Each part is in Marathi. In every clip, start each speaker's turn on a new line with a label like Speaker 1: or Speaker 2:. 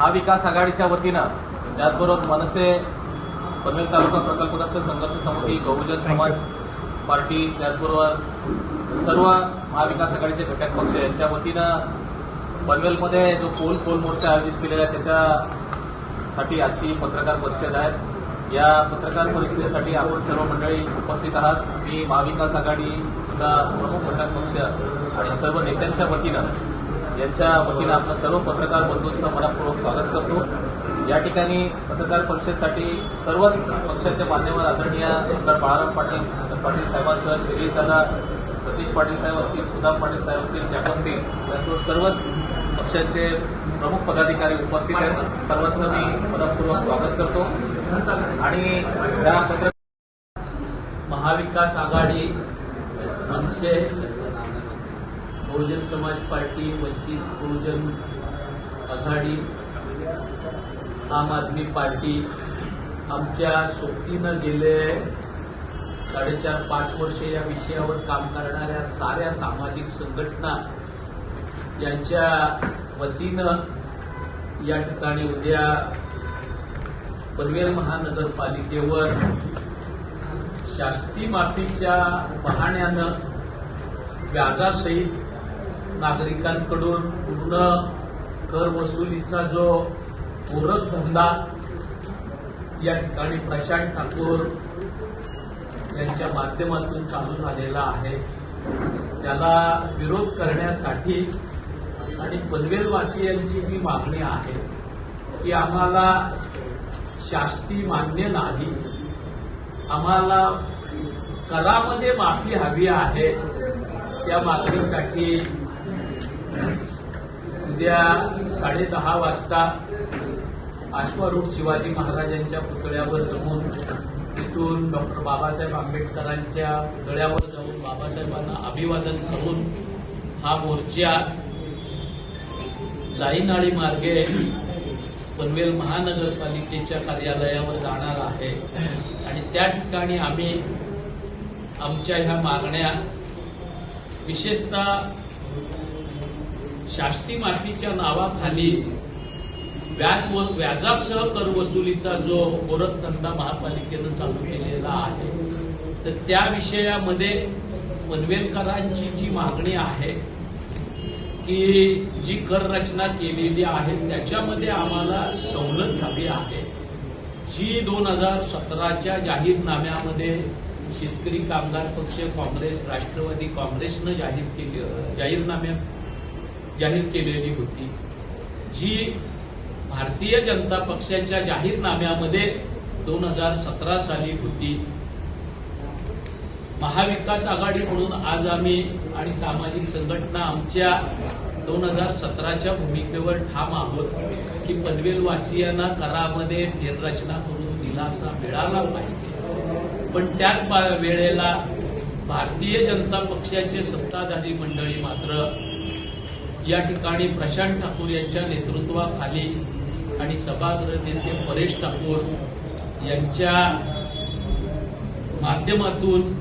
Speaker 1: महाविकास आघाडीच्या वतीनं त्याचबरोबर मनसे पनवेल तालुका प्रकल्पग्रस्त संघर्ष समिती बहुजन समाज पार्टी त्याचबरोबर सर्व महाविकास आघाडीचे घटक पक्ष यांच्या वतीनं पनवेलमध्ये जो पोल पोल मोर्चा आयोजित केलेला आहे त्याच्यासाठी आजची पत्रकार परिषद आहे. या पत्रकार परिषदेसाठी आपण सर्व मंडळी उपस्थित आहात. मी महाविकास आघाडीचा प्रमुख घटक पक्ष आणि सर्व नेत्यांच्या वतीनं यांच्या वतीनं आपलं सर्व पत्रकार बंधूंचं मनपूर्वक स्वागत करतो. या ठिकाणी पत्रकार परिषदेसाठी सर्वच पक्षाच्या मान्यवर आदरणीय आमदार बाळाराम पाटील पाटील साहेबांसह शिरीष दादा सतीश पाटील साहेब असतील सुधा पाटील साहेब असतील जॅक असतील त्याचबरोबर सर्वच पक्षाचे प्रमुख पदाधिकारी उपस्थित आहेत. सर्वांचं मी मनपूर्वक स्वागत करतो. आणि या पत्र
Speaker 2: महाविकास आघाडी दोनशे बहुजन समाज पार्टी वंचित बहुजन आघाडी आम आदमी पार्टी आमच्या सोबतीनं गेले साडेचार पाच वर्षे या विषयावर काम करणाऱ्या साऱ्या सामाजिक संघटना यांच्या वतीनं या ठिकाणी उद्या पनवेल महानगरपालिकेवर शास्ती माफीच्या बहाण्यानं व्याजासहित नागरिकांकडून पूर्ण कर वसुलीचा जो पूरक धंदा या ठिकाणी प्रशांत ठाकूर यांच्या माध्यमातून चालू झालेला आहे त्याला विरोध करण्यासाठी आणि पनवेलवासियांची ही मागणी आहे की आम्हाला शास्ती मान्य नाही आम्हाला करामध्ये माफी हवी आहे त्या मागणीसाठी उद्या साडेदहा वाजता अश्वारूढ शिवाजी महाराजांच्या पुतळ्यावर जमून तिथून डॉक्टर बाबासाहेब आंबेडकरांच्या पुतळ्यावर जाऊन बाबासाहेबांना अभिवादन करून हा मोर्चा जाईनाळी मार्गे पनवेल महानगरपालिकेच्या कार्यालयावर जाणार आहे. आणि त्या ठिकाणी आम्ही आमच्या ह्या मागण्या विशेषतः शास्ती माफीच्या नावाखाली व्याज व्याजासह कर वसुलीचा जो धंदा महापालिकेनं चालू केलेला आहे तर त्या विषयामध्ये पनवेलकरांची जी मागणी आहे की जी कर रचना केलेली आहे त्याच्यामध्ये आम्हाला सवलत हवी आहे. जी दोन हजार सतराच्या जाहीरनाम्यामध्ये शेतकरी कामगार पक्ष काँग्रेस राष्ट्रवादी काँग्रेसनं जाहीर केली जाहीरनाम्यात जाहीर केलेली होती. जी भारतीय जनता पक्षाच्या जाहीरनाम्यामध्ये दोन हजार सतरा साली होती. महाविकास आघाडी म्हणून आज आम्ही आणि सामाजिक संघटना आमच्या दोन हजार सतराच्या भूमिकेवर ठाम आहोत की पनवेलवासियांना करामध्ये फेररचना करून दिलासा मिळाला पाहिजे. पण त्याच वेळेला भारतीय जनता पक्षाचे सत्ताधारी मंडळी मात्र या ठिकाणी प्रशांत ठाकूर यांच्या नेतृत्वाखाली आणि सभागृह नेते परेश ठाकूर यांच्या माध्यमातून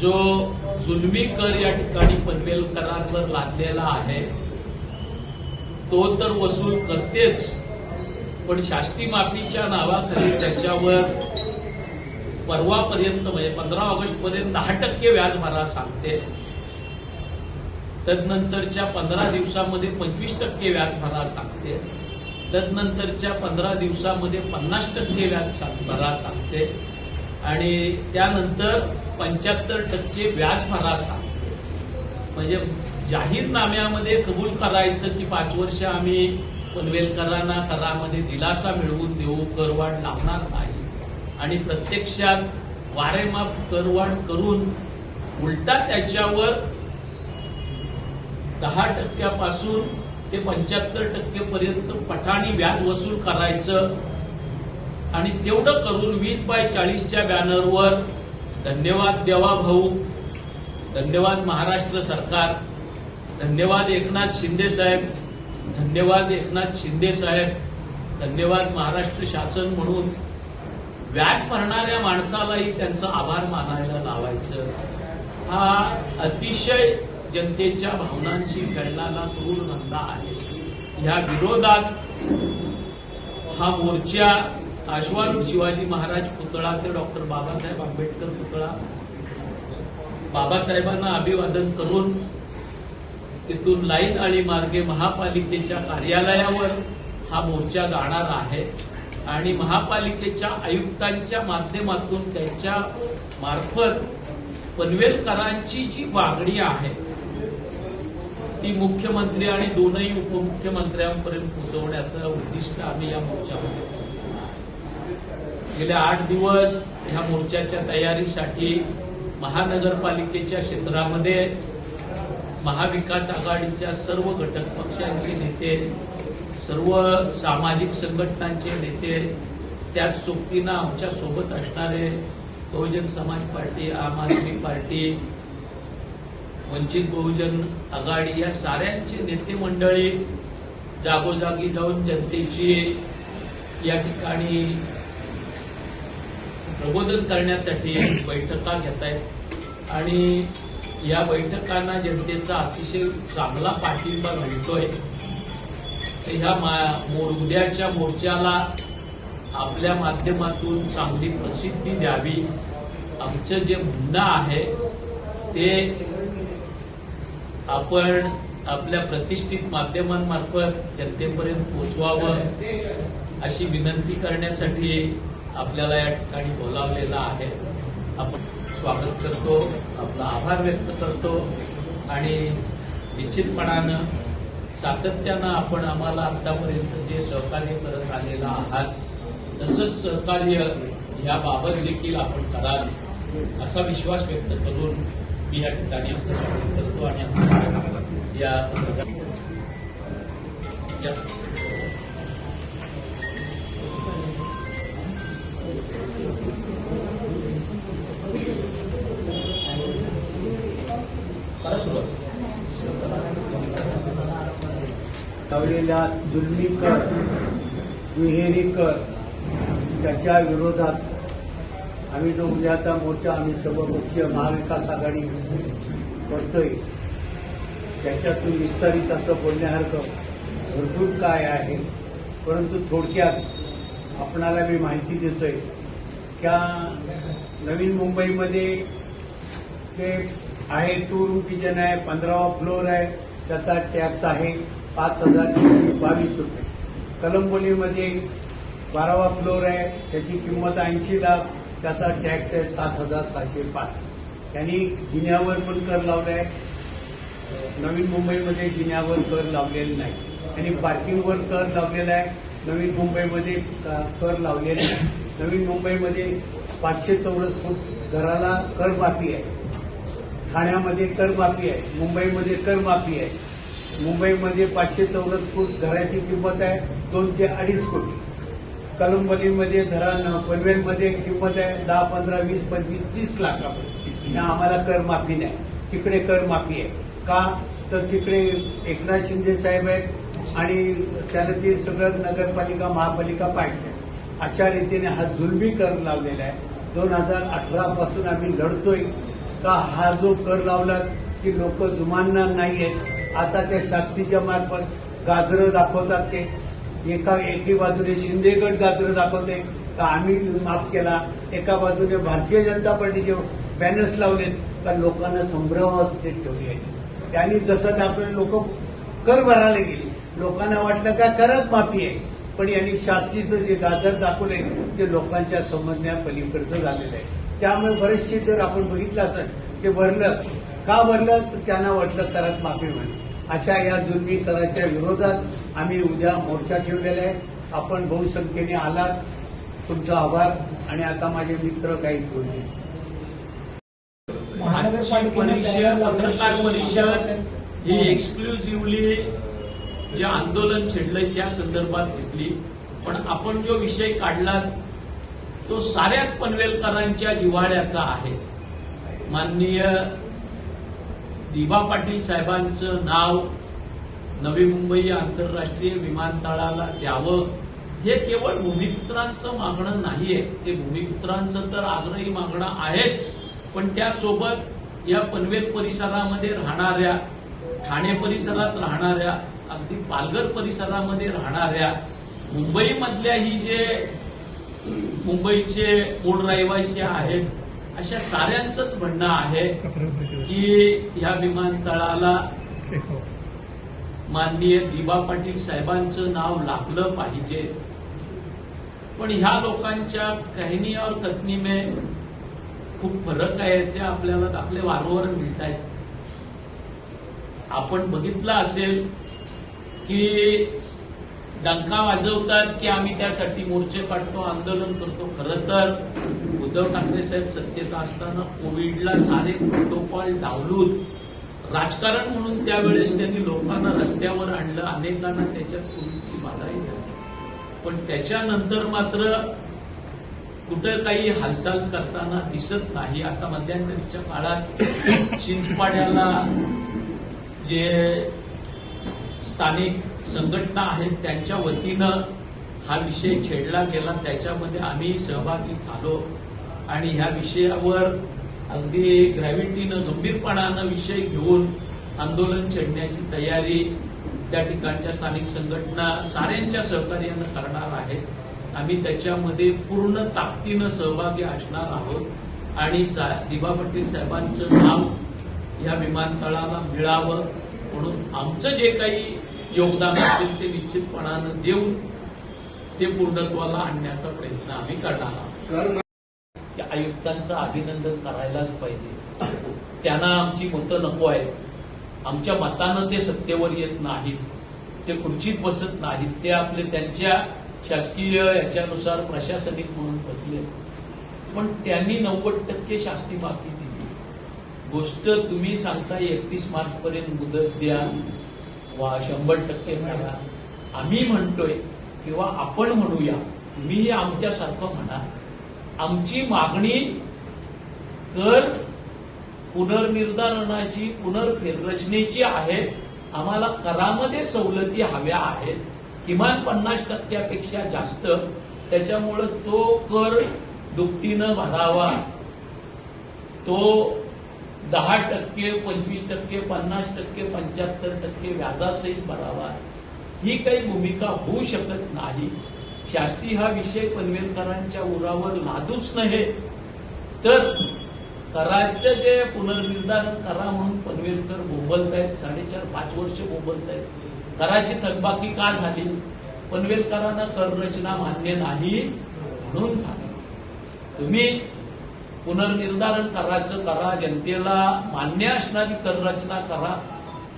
Speaker 2: जो जुलमी कर या ठिकाणी पनवेल करारवर लादलेला आहे तो तर वसूल करतेच पण शास्ती माफीच्या नावाखाली त्याच्यावर परवापर्यंत म्हणजे पंधरा ऑगस्ट पर्यंत दहा टक्के व्याज भरा सांगते. तदनंतरच्या पंधरा दिवसामध्ये पंचवीस टक्के व्याज भरा सांगते. तदनंतरच्या पंधरा दिवसामध्ये पन्नास टक्के व्याज सांग- भरा सांगते. आणि त्यानंतर पंच्याहत्तर टक्के व्याज भरा सांगते. म्हणजे जाहीरनाम्यामध्ये कबूल करायचं की पाच वर्ष आम्ही पनवेलकरांना करामध्ये दिलासा मिळवून देऊ करवाढ लावणार नाही. आणि प्रत्यक्षात वारेमाप करवाढ करून उलटा त्याच्यावर दहा टक्क्यापासून ते पंच्याहत्तर टक्केपर्यंत पठाणी व्याज वसूल करायचं. आणि तेवढं करून वीस बाय चाळीसच्या बॅनरवर धन्यवाद देवा भाऊ. धन्यवाद महाराष्ट्र सरकार. धन्यवाद एकनाथ शिंदे साहेब. धन्यवाद एकनाथ शिंदे साहेब. धन्यवाद महाराष्ट्र शासन म्हणून. व्याज भरणाऱ्या माणसालाही त्यांचा आभार मानायला लावायचं. हा अतिशय जनतेच्या भावनांशी खेळणारा क्रूर धंदा आहे. या विरोधात हा मोर्चा आश्वारूढ शिवाजी महाराज पुतळा ते डॉक्टर बाबासाहेब आंबेडकर पुतळा बाबासाहेबांना अभिवादन करून तिथून लाईन आणि मार्गे महापालिकेच्या कार्यालयावर हा मोर्चा जाणार आहे. आणि महापालिकेच्या आयुक्तांच्या माध्यमातून त्यांच्या मार्फत पनवेलकरांची जी मागणी आहे ती मुख्यमंत्री आणि दोनही उपमुख्यमंत्र्यांपर्यंत पोहोचवण्याचं उद्दिष्ट आम्ही या मोर्चामध्ये गेल्या आठ दिवस ह्या मोर्चाच्या तयारीसाठी महानगरपालिकेच्या क्षेत्रामध्ये महाविकास आघाडीच्या सर्व घटक पक्षांचे नेते सर्व सामाजिक संघटनांचे नेते त्याच सोबतीनं आमच्यासोबत असणारे बहुजन समाज पार्टी आम आदमी पार्टी वंचित बहुजन आघाडी या साऱ्यांचे नेते मंडळी जागोजागी जाऊन जनतेची या ठिकाणी प्रबोधन करण्यासाठी बैठका घेत आहेत आणि या बैठकांना जनतेचा अतिशय चांगला पाठिंबा मिळतोय. ह्या मोर उद्याच्या मोर्चाला आपल्या माध्यमातून चांगली प्रसिद्धी द्यावी. आमचं जे म्हणणं आहे ते आपण आपल्या प्रतिष्ठित माध्यमांमार्फत जनतेपर्यंत पोचवावं अशी विनंती करण्यासाठी आपल्याला या ठिकाणी बोलावलेलं आहे. आपण स्वागत करतो आपला आभार व्यक्त करतो आणि निश्चितपणानं सातत्यानं आपण आम्हाला आतापर्यंत जे सहकार्य करत आलेलं आहात तसंच सहकार्य याबाबत देखील आपण कराल असा विश्वास व्यक्त करून मी या ठिकाणी आपलं स्वागत करतो आणि या
Speaker 3: लावलेल्या जुलमी कर दुहेरी कर त्याच्या विरोधात आम्ही जो उद्याचा मोर्चा आम्ही सर्वपक्षीय महाविकास आघाडी करतोय त्याच्यातून विस्तारित असं बोलण्यासारखं भरपूर काय आहे परंतु थोडक्यात आपणाला मी माहिती देतोय त्या नवीन मुंबईमध्ये ते आहे टू रूम किचन आहे पंधरावा फ्लोअर आहे त्याचा टॅक्स आहे पाच हजार तीनशे बावीस रुपये. कलंबोलीमध्ये बारावा फ्लोअर आहे त्याची किंमत ऐंशी लाख त्याचा टॅक्स आहे सात हजार सहाशे पाच. त्यांनी जिन्यावर पण कर लावलाय. आहे नवीन मुंबईमध्ये जिन्यावर कर लावलेला नाही. त्यांनी पार्किंगवर कर लावलेला आहे. नवीन मुंबईमध्ये का- कर लावलेला नाही. नवीन मुंबईमध्ये पाचशे चौरस फूट घराला करमाफी आहे. ठाण्यामध्ये करमाफी आहे. मुंबईमध्ये करमाफी आहे. मुंबईमध्ये पाचशे चौरस फूट घराची किंमत आहे. दोन ते अडीच कोटी. कलंबलीमध्ये धरण पनवेलमध्ये किंमत आहे दहा पंधरा वीस पंचवीस तीस लाखापर्यंत. आम्हाला कर माफी नाही. तिकडे कर माफी आहे. का? तर तिकडे एकनाथ शिंदे साहेब आहेत आणि त्यानं ते सगळं नगरपालिका महापालिका पाहिजे. अशा रीतीने हा जुलमी कर लावलेला आहे. दोन हजार अठरा पासून आम्ही लढतोय. का हा जो कर लावला की लोक जुमानणार नाहीयेत? आता त्या शास्तीच्या मार्फत गाजरं दाखवतात ते. एका एकी बाजूने शिंदेगड गाजरं दाखवते का आम्ही माफ केला? एका बाजूने भारतीय जनता पार्टीचे बॅनर्स लावलेत. का लोकांना संभ्रमावस्थेत ठेवली आहे त्यांनी जसं दाखवलं लोक कर भरायला गेले. लोकांना वाटलं का करत माफी आहे. पण यांनी शास्त्रीचं जे गाजर दाखवले ते लोकांच्या समजण्या पलीकडचं झालेलं आहे. त्यामुळे बरेचसे जर आपण बघितलं असेल ते भरलं. का भरलं? तर त्यांना वाटलं करत माफी म्हणून अशा या जुलमी कराच्या विरोधात आम्ही उद्या मोर्चा ठेवलेला आहे. आपण बहुसंख्येने आलात. तुमचा आभार. आणि आता माझे मित्र काही बोलले.
Speaker 2: आजची परिषद पत्रकार परिषद ही एक्सक्लुझिव्हली जे आंदोलन छेडलंय त्या संदर्भात घेतली. पण आपण जो विषय काढला तो साऱ्याच पनवेलकरांच्या जिव्हाळ्याचा आहे. माननीय दिबा पाटील साहेबांचं नाव नवी मुंबई आंतरराष्ट्रीय विमानतळाला द्यावं हे केवळ भूमिपुत्रांचं मागणं नाहीये. ते भूमिपुत्रांचं तर आग्रही मागणं आहेच पण त्यासोबत या पनवेल परिसरामध्ये राहणाऱ्या ठाणे परिसरात राहणाऱ्या अगदी पालघर परिसरामध्ये राहणाऱ्या मुंबईमधल्या ही जे मुंबईचे मूळ रहिवासी आहेत अशा साऱ्यांचंच म्हणणं आहे की ह्या विमानतळाला माननीय दिबा पाटील साहेबांचं नाव लागलं पाहिजे. पण ह्या लोकांच्या कहनी और कथनी में खूप फरक आहे याचे आपल्याला दाखले वारंवार मिळत आहेत. आपण बघितलं असेल की डंका वाजवतात की आम्ही त्यासाठी मोर्चे काढतो आंदोलन करतो. खरं तर उद्धव ठाकरे साहेब सत्तेत असताना कोविडला सारे प्रोटोकॉल डावलून राजकारण म्हणून त्यावेळेस त्यांनी लोकांना रस्त्यावर आणलं अनेकांना त्याच्यात पूर्वीची बाधाही झाली. पण त्याच्यानंतर मात्र कुठं काही हालचाल करताना दिसत नाही. आता मध्यंतरीच्या काळात चिंचपाड्याला जे स्थानिक संघटना आहेत त्यांच्या वतीनं हा विषय छेडला गेला. त्याच्यामध्ये आम्ही सहभागी झालो. आणि ह्या विषयावर अगदी ग्रॅव्हिटीनं गंभीरपणानं विषय घेऊन आंदोलन छेडण्याची तयारी त्या ठिकाणच्या स्थानिक संघटना साऱ्यांच्या सहकार्यानं करणार आहेत. आम्ही त्याच्यामध्ये पूर्ण ताकदीनं सहभागी असणार आहोत आणि सा- दिबा पाटील साहेबांचं नाव या विमानतळाला मिळावं म्हणून आमचं जे काही योगदान असेल ते निश्चितपणानं देऊन ते पूर्णत्वाला आणण्याचा प्रयत्न आम्ही करणार आहोत. आयुक्तांचं अभिनंदन करायलाच पाहिजे. त्यांना आमची मतं नको आहेत. आमच्या मतानं ते सत्तेवर येत नाहीत. ते खुर्चीत बसत नाहीत. ते आपले त्यांच्या शासकीय याच्यानुसार प्रशासनिक म्हणून बसले पण त्यांनी नव्वद टक्के शास्ती माफी दिली. गोष्ट तुम्ही सांगता एकतीस मार्च पर्यंत मुदत द्या. वा शंभर टक्के मिळा आम्ही म्हणतोय किंवा आपण म्हणूया तुम्ही आमच्यासारखं म्हणा. आमची मागणी कर पुनर्निर्धारणाची पुनर्फेररचनेची आहे. आम्हाला करामध्ये सवलती हव्या आहेत. किमान पन्नास टक्क्यापेक्षा जास्त. त्याच्यामुळं तो कर दुपटीनं भरावा. तो दहा टक्के पंचवीस टक्के पन्नास टक्के पंच्याहत्तर टक्के व्याजासहित भरावा. ही काही भूमिका होऊ शकत नाही. शास्त्री हा विषय पनवेलकरांच्या उरावर लादूच नव्हे. तर कराचं जे पुनर्निर्धारण करा म्हणून पनवेलकर बोंबलतायत साडेचार पाच वर्ष बोंबलतायत. कराची थकबाकी का झाली? पनवेलकरांना कररचना मान्य नाही म्हणून झाली. तुम्ही पुनर्निर्धारण करायचं करा जनतेला मान्य असणारी कररचना करा.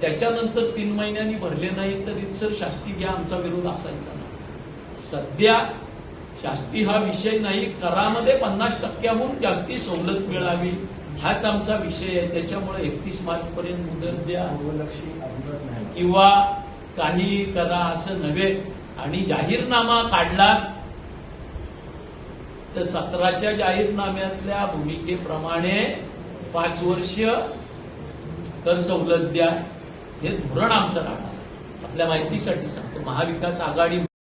Speaker 2: त्याच्यानंतर तीन महिन्यांनी भरले नाही तर इतर शास्ती घ्या आमचा विरोध असायचा. सध्या शास्ती हा विषय नाही करामध्ये पन्नास टक्क्याहून जास्ती सवलत मिळावी हाच आमचा विषय आहे. त्याच्यामुळे एकतीस मार्च पर्यंत मुदत द्या. किंवा काही करा असं नव्हे आणि जाहीरनामा काढला तर सतराच्या जाहीरनाम्यातल्या भूमिकेप्रमाणे पाच वर्ष कर सवलत द्या. हे धोरण आमचं राहणार आपल्या माहितीसाठी सांगतो. महाविकास आघाडी